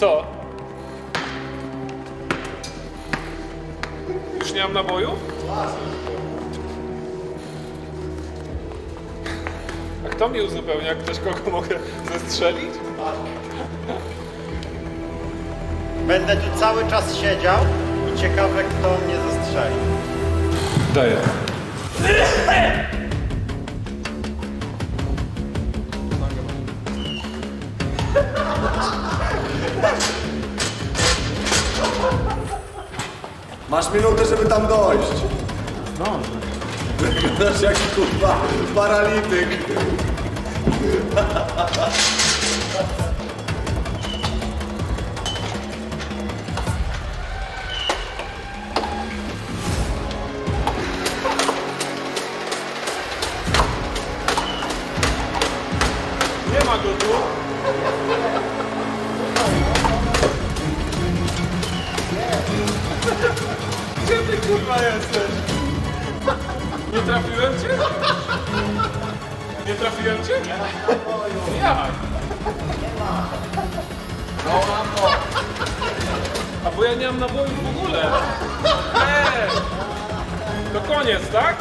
Co? Już nie mam naboju? A kto mi uzupełnia? Ktoś, kogo mogę zestrzelić? Będę tu cały czas siedział i ciekawe kto mnie zastrzeli. Daję. Masz minutę, żeby tam dojść. Zdążę. jaki kurwa paralityk. Nie ma go tu. Gdzie ty kurwa jesteś? Nie trafiłem cię? Nie trafiłem cię? Jak? No mam to. A bo ja nie mam naboju w ogóle. Eee. To koniec, tak?